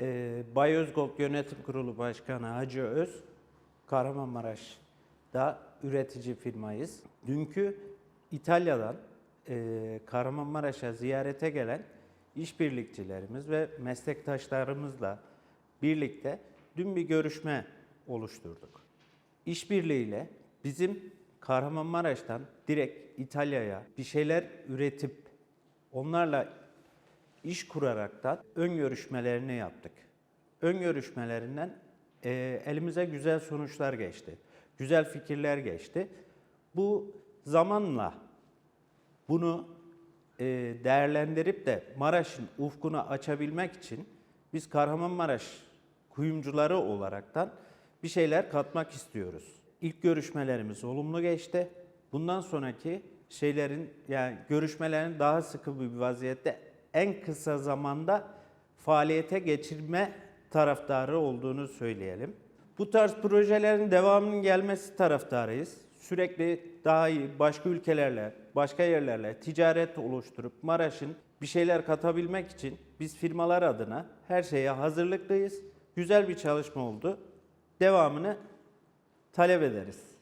Ee, Bay Özgold Yönetim Kurulu Başkanı Hacı Öz, Kahramanmaraş'ta üretici firmayız. Dünkü İtalya'dan e, Kahramanmaraş'a ziyarete gelen işbirlikçilerimiz ve meslektaşlarımızla birlikte dün bir görüşme oluşturduk. İşbirliğiyle bizim Kahramanmaraş'tan direkt İtalya'ya bir şeyler üretip onlarla iş kuraraktan ön görüşmelerini yaptık. Ön görüşmelerinden e, elimize güzel sonuçlar geçti. Güzel fikirler geçti. Bu zamanla bunu e, değerlendirip de Maraş'ın ufkunu açabilmek için biz Kahramanmaraş kuyumcuları olaraktan bir şeyler katmak istiyoruz. İlk görüşmelerimiz olumlu geçti. Bundan sonraki şeylerin yani görüşmelerin daha sıkı bir vaziyette en kısa zamanda faaliyete geçirme taraftarı olduğunu söyleyelim. Bu tarz projelerin devamının gelmesi taraftarıyız. Sürekli daha iyi başka ülkelerle, başka yerlerle ticaret oluşturup Maraş'ın bir şeyler katabilmek için biz firmalar adına her şeye hazırlıklıyız. Güzel bir çalışma oldu. Devamını talep ederiz.